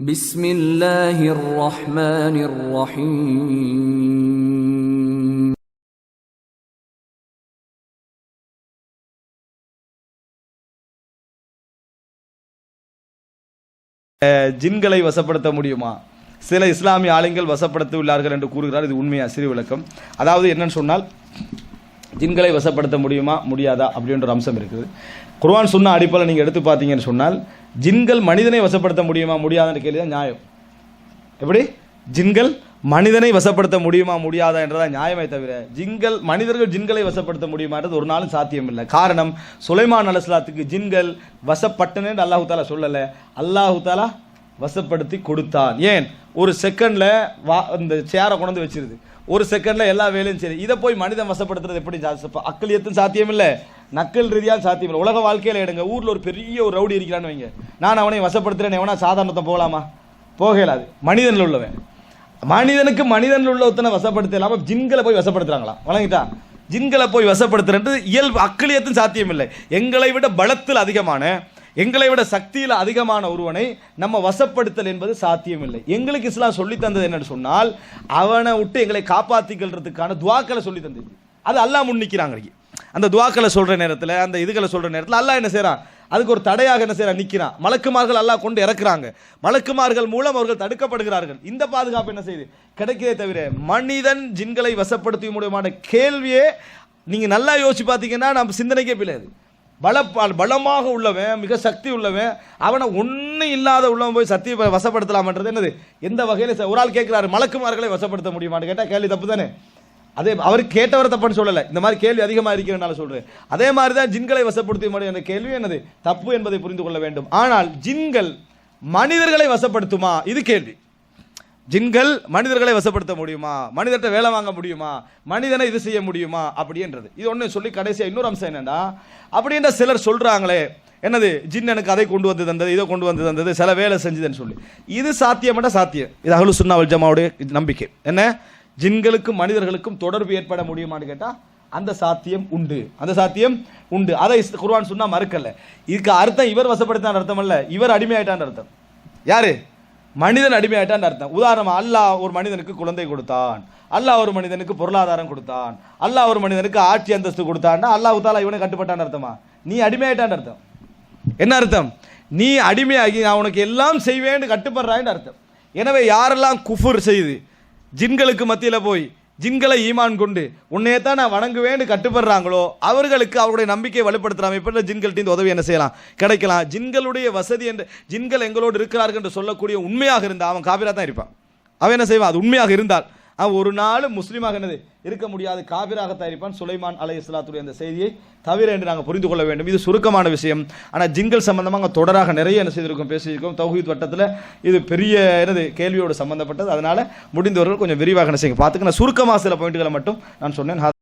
بسم الله الرحمن الرحيم ஜின்களை வசப்படுத்த முடியுமா சில இஸ்லாமிய ஆளுங்கள் வசப்படுத்தி உள்ளார்கள் என்று கூறுகிறார் இது உண்மையா சிறு விளக்கம் அதாவது என்னன்னு சொன்னால் ஜின்களை வசப்படுத்த முடியுமா முடியாதா அப்படின்ற ஒரு அம்சம் இருக்குது. குர்வான் சொன்ன அடிப்படையில் நீங்கள் எடுத்து பார்த்தீங்கன்னு சொன்னால் ஜின்கள் மனிதனை வசப்படுத்த முடியுமா முடியாதான்னு கேள்வி தான் நியாயம். எப்படி? ஜின்கள் மனிதனை வசப்படுத்த முடியுமா முடியாதா என்றதான் நியாயமே தவிர ஜின்கள் மனிதர்கள் ஜின்களை வசப்படுத்த முடியுமான்றது ஒரு நாளும் சாத்தியம் இல்லை. காரணம் சுலைமான் அலஸ்லாத்துக்கு ஜின்கள் வசப்பட்டனேன்னு அல்லாஹு தாலா சொல்லலை. அல்லாஹு தாலா வசப்படுத்தி கொடுத்தான். ஏன்? ஒரு செகண்டில் வா இந்த சேரை கொண்டு வச்சிருது. ஒரு செகண்டில் எல்லா வேலையும் சரி இதை போய் மனிதன் வசப்படுத்துறது எப்படி அக்கலியத்தும் சாத்தியமில்லை நக்கல் ரீதியாக சாத்தியம் இல்லை. உலக வாழ்க்கையில் எடுங்க. ஊரில் ஒரு பெரிய ஒரு ரவுடி இருக்கிறான்னு வைங்க. நான் அவனை வசப்படுத்துறேன் எவனா சாதாரணத்தை போகலாமா? போக இயலாது மனிதனில் உள்ளவன். மனிதனுக்கு மனிதனில் உள்ள ஒருத்தனை வசப்படுத்த இல்லாமல் ஜின்களை போய் வசப்படுத்துறாங்களா வழங்கிட்டா? ஜின்களை போய் வசப்படுத்துறது இயல்பு. அக்கலியத்தும் சாத்தியம் இல்லை. எங்களை விட பலத்தில் அதிகமான எங்களை விட சக்தியில் அதிகமான ஒருவனை நம்ம வசப்படுத்தல் என்பது சாத்தியமில்லை. எங்களுக்கு இஸ்லாம் சொல்லி தந்தது என்னன்னு சொன்னால் அவனை விட்டு எங்களை காப்பாத்திக்கிறதுக்கான துவாக்களை சொல்லி தந்தது. அது அல்லாஹ் முன்னிக்கிறாங்க அந்த துவாக்களை சொல்கிற நேரத்தில் அந்த இதுகளை சொல்கிற நேரத்தில் அல்லாஹ் என்ன செய்கிறான் அதுக்கு ஒரு தடையாக என்ன செய்கிறான் நிற்கிறான் மலக்குமார்கள் அல்லாஹ் கொண்டு இறக்குறாங்க. மலக்குமார்கள் மூலம் அவர்கள் தடுக்கப்படுகிறார்கள். இந்த பாதுகாப்பு என்ன செய்யுது? கிடைக்கிறதே தவிர மனிதன் ஜின்களை வசப்படுத்த முடியுமான கேள்வியே நீங்கள் நல்லா யோசிச்சு பார்த்தீங்கன்னா நம்ம சிந்தனைக்கே பிள்ளைது பல பலமாக உள்ளவன் மிக சக்தி உள்ளவன் அவனை ஒன்றும் இல்லாத உள்ளவன் போய் சக்தி வசப்படுத்தலாமன்றது என்னது? எந்த வகையில் ச- ஒரு ஆள் கேட்குறாரு மலக்குமார்களை வசப்படுத்த முடியுமான்னு கேட்டால் கேள்வி தப்பு தானே. அதே அவர் கேட்டவர் தப்புன்னு சொல்லலை. இந்த மாதிரி கேள்வி அதிகமாக இருக்கிறனால சொல்கிறேன் அதே மாதிரி தான் ஜின்களை வசப்படுத்த முடியும் என்ற கேள்வி என்னது? தப்பு என்பதை புரிந்து கொள்ள வேண்டும். ஆனால் ஜின்கள் மனிதர்களை வசப்படுத்துமா? இது கேள்வி. ஜின்கள் மனிதர்களை வசப்படுத்த முடியுமா? மனிதர்கிட்ட வேலை வாங்க முடியுமா? மனிதனை இது செய்ய முடியுமா? அப்படின்றது. இது ஒன்று சொல்லி கடைசியாக இன்னொரு அம்சம் என்னென்னா அப்படின்ற சிலர் சொல்கிறாங்களே என்னது ஜின் எனக்கு அதை கொண்டு வந்து தந்தது இதை கொண்டு வந்து தந்தது சில வேலை செஞ்சதுன்னு சொல்லி. இது சாத்தியமட்ட சாத்தியம். இது அகலு சுன்னா ஜமாவுடைய நம்பிக்கை. என்ன? ஜின்களுக்கும் மனிதர்களுக்கும் தொடர்பு ஏற்பட முடியுமான்னு கேட்டால் அந்த சாத்தியம் உண்டு. அந்த சாத்தியம் உண்டு. அதை குருவான் சொன்னால் மறுக்கலை மறுக்கல. இதுக்கு அர்த்தம் இவர் வசப்படுத்தான அர்த்தம் அல்ல இவர் அடிமையாயிட்டான்னு அர்த்தம். யாரு? மனிதன் அடிமையாயிட்டான் அர்த்தம். உதாரணமாக அல்லாஹ் ஒரு மனிதனுக்கு குழந்தை கொடுத்தான். அல்லாஹ் ஒரு மனிதனுக்கு பொருளாதாரம் கொடுத்தான். அல்லாஹ் ஒரு மனிதனுக்கு ஆட்சி அந்தஸ்து கொடுத்தான்னா அல்லாஹ் தாலா இவனை கட்டுப்பட்டான் அர்த்தமா? நீ அடிமையாயிட்டான் அர்த்தம். என்ன அர்த்தம்? நீ அடிமையாகி நான் உனக்கு எல்லாம் செய்வேன்னு கட்டுப்படுறான்னு அர்த்தம். எனவே யாரெல்லாம் குஃபுர் செய்து ஜின்களுக்கு மத்தியில் போய் ஜின்களை ஈமான் கொண்டு உன்னையே தான் நான் வணங்குவேன்னு கட்டுப்படுறாங்களோ அவர்களுக்கு அவருடைய நம்பிக்கையை வலுப்படுத்துகிற அமைப்பில் ஜின்கள்ட்ட உதவி என்ன செய்யலாம்? கிடைக்கலாம். ஜின்களுடைய வசதி என்று ஜின்கள் எங்களோடு இருக்கிறார்கள் என்று சொல்லக்கூடிய உண்மையாக இருந்தால் அவன் காபிராக தான் இருப்பான். அவன் என்ன செய்வான்? அது உண்மையாக இருந்தால் ஒரு நாள் முஸ்லீமாக என்னது? இருக்க முடியாது காபிராக தயாரிப்பான் சுலைமான் அலை இஸ்லாத்துடைய அந்த செய்தியை. தவிர என்று நாங்கள் புரிந்து கொள்ள வேண்டும். இது சுருக்கமான விஷயம். ஆனால் ஜிங்கல் சம்பந்தமாக தொடராக நிறைய என்ன செய்திருக்கோம் பேசியிருக்கோம். தௌஹீத் வட்டத்தில் இது பெரிய என்னது கேள்வியோடு சம்பந்தப்பட்டது. அதனால் முடிந்தவர்கள் கொஞ்சம் விரிவாக என்ன செய்யுங்க பார்த்துக்க நான் சுருக்கமாக சில பாயிண்ட்களை மட்டும் நான் சொன்னேன்.